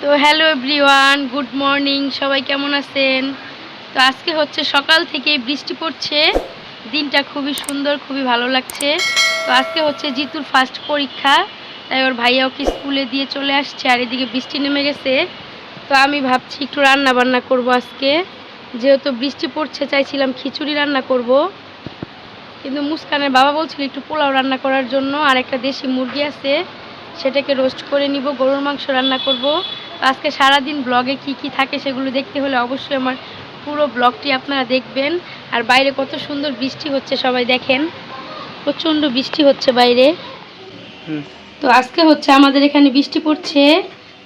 তো hello everyone, good morning, সবাই কেমন আছেন? তো আজকে হচ্ছে সকাল থেকে বৃষ্টি পড়ছে, দিনটা খুবই সুন্দর, খুবই ভালো লাগছে। তো আজকে হচ্ছে জিতুর ফার্স্ট পরীক্ষা, তাই ওর ভাইয়া ওকে স্কুলে দিয়ে চলে আসছে আর এদিকে বৃষ্টি নেমে গেছে। তো আমি ভাবছি একটু রান্না বান্না করব আজকে। যেহেতু বৃষ্টি পড়ছে, চাইছিলাম খিচুড়ি রান্না করব। কিন্তু মুস্কানের বাবা বলছিল একটু পোলাও রান্না করার জন্য, আর একটা দেশি মুরগি আছে, সেটাকে রোস্ট করে নিব, গরুর মাংস রান্না করব। আজকে সারাদিন ব্লগে কি কি থাকে সেগুলো দেখতে হলে অবশ্যই আমার পুরো ব্লগটি আপনারা দেখবেন। আর বাইরে কত সুন্দর বৃষ্টি হচ্ছে সবাই দেখেন। প্রচণ্ড বৃষ্টি হচ্ছে বাইরে। তো আজকে হচ্ছে আমাদের এখানে বৃষ্টি পড়ছে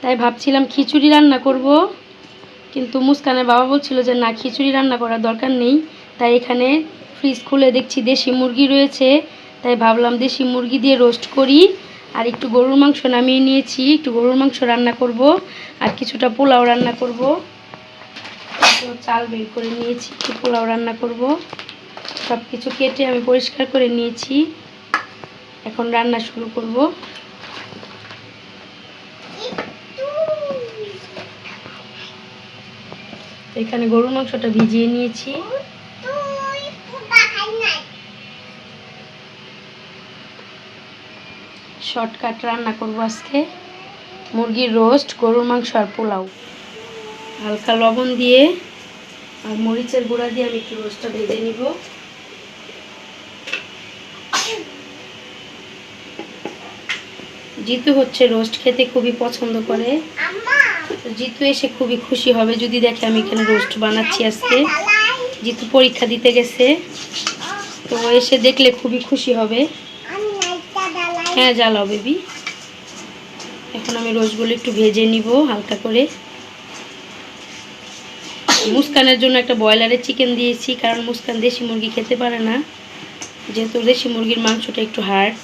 তাই ভাবছিলাম খিচুড়ি রান্না করব। কিন্তু মুস্কানের বাবা বলছিল যে না খিচুড়ি রান্না করার দরকার নেই। তাই এখানে ফ্রিজ খুলে দেখছি দেশি মুরগি রয়েছে। তাই ভাবলাম দেশি মুরগি দিয়ে রোস্ট করি। আর একটু গরুর মাংস নামিয়ে নিয়েছি একটু গরুর মাংস রান্না করব। আর কিছুটা পোলাও রান্না করব। চাল বের করে নিয়েছি, একটু পোলাও রান্না করব। সব কিছু কেটে আমি পরিষ্কার করে নিয়েছি। এখন রান্না শুরু করব। এখানে গরুর মাংসটা ভিজিয়ে নিয়েছি। শর্টকাট রান্না করব আজকে। মুরগির রোস্ট, গরুর মাংস আর পোলাও। হালকা লবণ দিয়ে আর মরিচের গুঁড়া দিয়ে আমি একটু রোস্টটা ভেজে নিব। জিতু হচ্ছে রোস্ট খেতে খুবই পছন্দ করে। জিতু এসে খুবই খুশি হবে যদি দেখে আমি এখানে রোস্ট বানাচ্ছি আজকে। জিতু পরীক্ষা দিতে গেছে। তো এসে দেখলে খুবই খুশি হবে। হ্যাঁ জ্বালাও বেবি। এখন আমি রোজগুলো একটু ভেজে নিব হালকা করে। মুস্কানের জন্য একটা ব্রয়লারের চিকেন দিয়েছি, কারণ মুস্কান দেশি মুরগি খেতে পারে না। যেহেতু দেশি মুরগির মাংসটা একটু হার্ড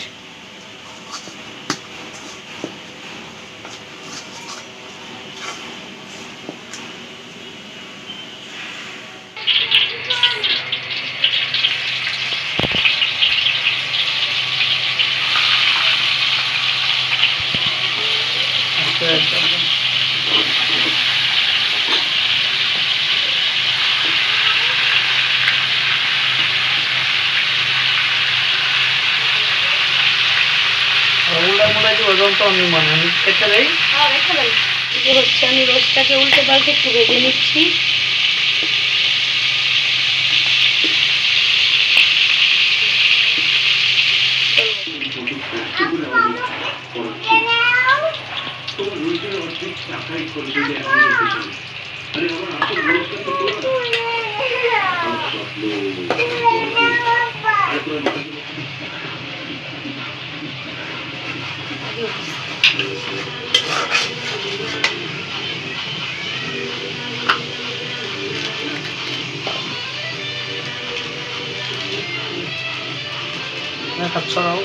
উল্টা মোলাই দিব যখন তো আমি মনে আমি একটা দেই এই যে হচ্ছে, আমি রোস্টটাকে উল্টে পাল্টে একটু ভেজে নিচ্ছি। কাজ ছড়াও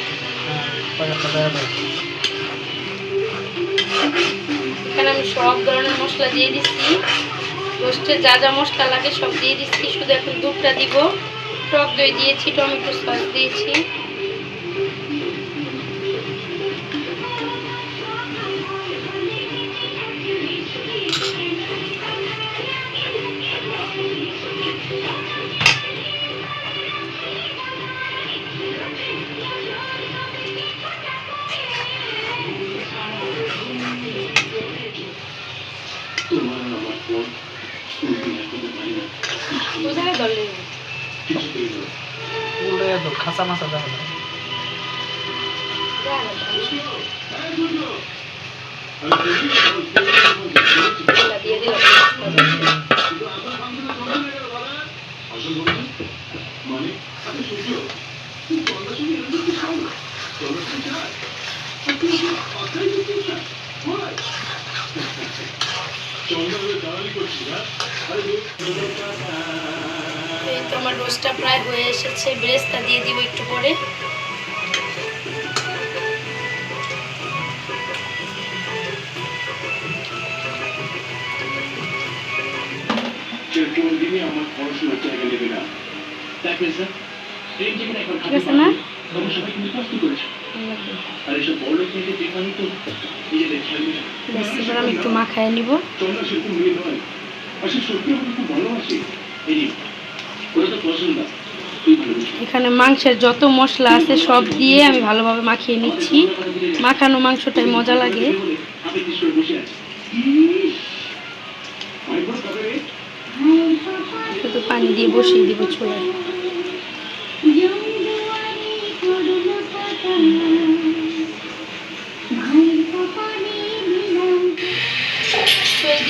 একটা দেয় দেয় এখানে আমি সব ধরনের মশলা দিয়ে দিচ্ছি। রোস্টে যা যা মশলা লাগে সব দিয়ে দিচ্ছি। শুধু এখন দুধটা দিব। টক দই দিয়েছি, টমেটো সস দিয়েছি। কোথায় দলে। উল্টে তো খাঁচা মাছা দেখা তো আমার রোস্টটা প্রায় হয়ে এসেছে। ব্রেসটা দিয়ে দিব একটু পরে। আমার পড়াশোনার জায়গা নেবে না। দেখবে স্যার ঠিক আছে না আমি একটু মাখায় নিব। চন্দা সেরকম মেয়ে নয় আর সে সত্যি আমাকে খুব ভালোবাসে এই যে, ওরা তো পছন্দ তুই ভালোবাসি এখানে মাংসের যত মশলা আছে সব দিয়ে আমি ভালোভাবে মাখিয়ে নিচ্ছি। মাখানো মাংসটাই মজা লাগে? শুধু পানি দিয়ে বসিয়ে দিব চুলায়।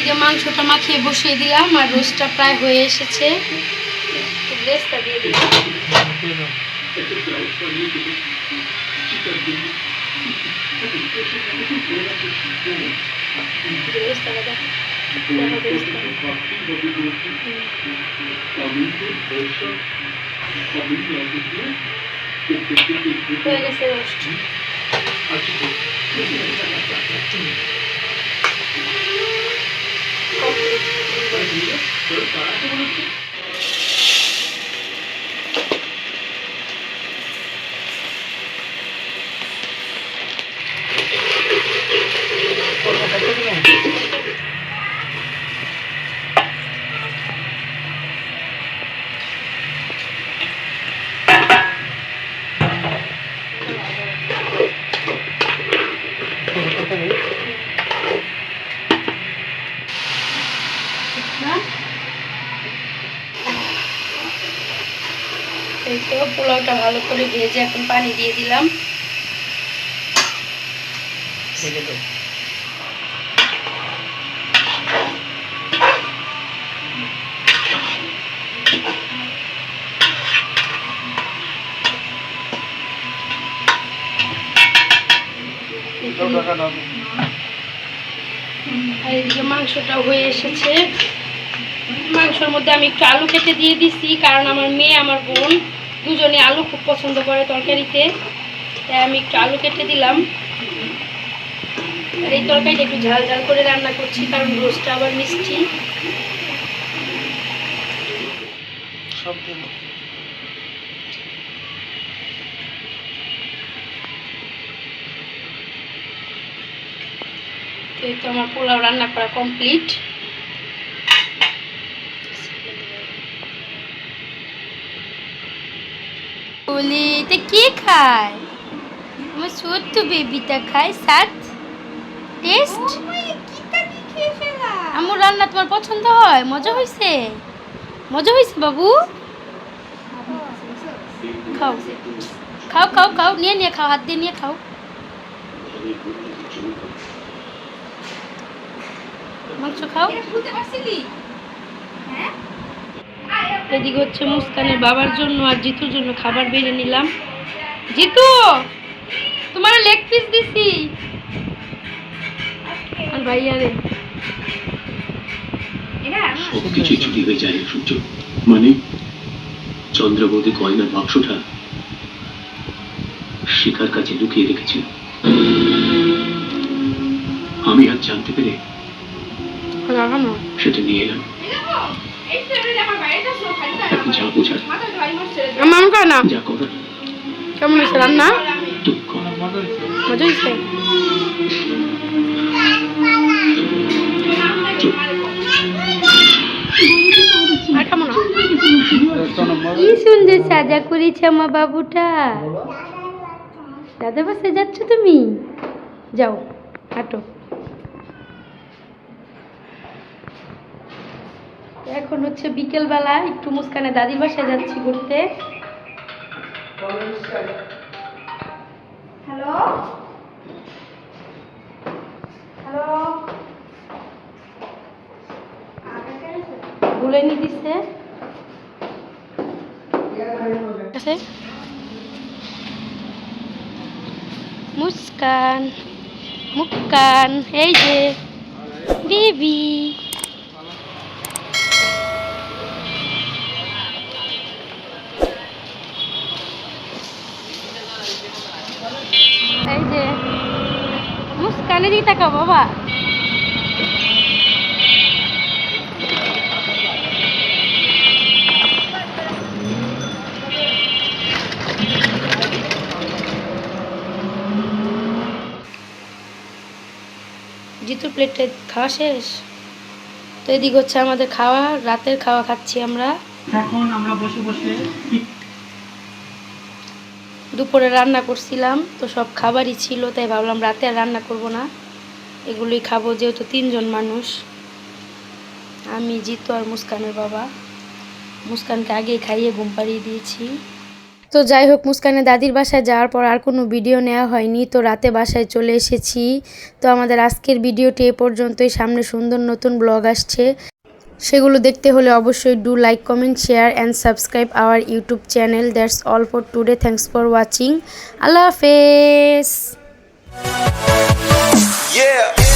তো মাংসটা মাখিয়ে বসিয়ে দিলাম আর রোস্টটা প্রায় হয়ে এসেছে রেস্টটা দিয়ে দিলাম রেস্টটা দাও। দেখো রেস্টটা। হয়ে গেছে এই তো পোলাওটা ভালো করে ভেজে এখন পানি দিয়ে দিলাম। আর এদিকে মাংসটা হয়ে এসেছে। মাংসের মধ্যে আমি একটু আলু কেটে দিয়ে দিছি কারণ আমার মেয়ে আমার বোন দুজনে আলু খুব পছন্দ করে তরকারিতে তাই আমি একটু আলু কেটে দিলাম। আর এই তরকারিটা একটু ঝাল ঝাল করে রান্না করছি কারণ রোজটা আবার মিষ্টি। সব তো আমার পোলাও রান্না করা কমপ্লিট বলি এটা কে খায়? আমার ছোট্ট বেবিটা খায় সাত টেস্ট? আমার রান্না তোমার পছন্দ হয় মজা হয়েছে মজা হয়েছে বাবু? খাও খাও খাও খাও নিয়ে নিয়ে খাও হাত দিয়ে নিয়ে খাও। মাংস খাও? এদিকে হচ্ছে মুস্কানের বাবার জন্য আর জিতুর জন্য খাবার বেড়ে নিলাম। জিতু তোমার লেগ পিস দিছি। আর ভাইয়া রে। সবকিছু চুরি হয়ে যায় সূর্য। মানে চন্দ্রবতী গয়নার বাক্সটা শিকার কাছে লুকিয়ে রেখেছিল। আমি আজ জানতে পেরে সেটা নিয়ে এলাম। আমার না? কেমন হয়েছে রান্না? মজা হয়েছে? কি সুন্দর সাজা করেছে আমার বাবুটা। দাদা বাসে যাচ্ছ তুমি? যাও হাঁটো। এখন হচ্ছে বিকেলবেলা একটু মুস্কানে দাদির বাসায় যাচ্ছি ঘুরতে। হ্যালো? হ্যালো? ভুলে নি দিছে। মুস্কান মুস্কান এই যে বেবি। মুস্কানে দিকে বাবা। জিতুর প্লেটে খাওয়া শেষ? তো এদিক হচ্ছে আমাদের খাওয়া, রাতের খাওয়া খাচ্ছি আমরা। এখন আমরা বসে বসে দুপুরে রান্না করছিলাম, তো সব খাবারই ছিল, তাই ভাবলাম রাতে আর রান্না করব না। এগুলোই খাব, যেহেতু তিনজন মানুষ। আমি, জিতু আর মুস্কানের বাবা। মুস্কানকে আগেই খাইয়ে ঘুম পাড়িয়ে দিয়েছি। তো যাই হোক, মুস্কানের দাদির বাসায় যাওয়ার পর আর কোনো ভিডিও নেওয়া হয়নি, তো রাতে বাসায় চলে এসেছি। তো আমাদের আজকের ভিডিওটি এ পর্যন্তই। সামনে সুন্দর নতুন ব্লগ আসছে। সেগুলো দেখতে হলে অবশ্যই do like comment share and subscribe our YouTube channel that's all for today thanks for watching আল্লাহ হাফেজ Yeah.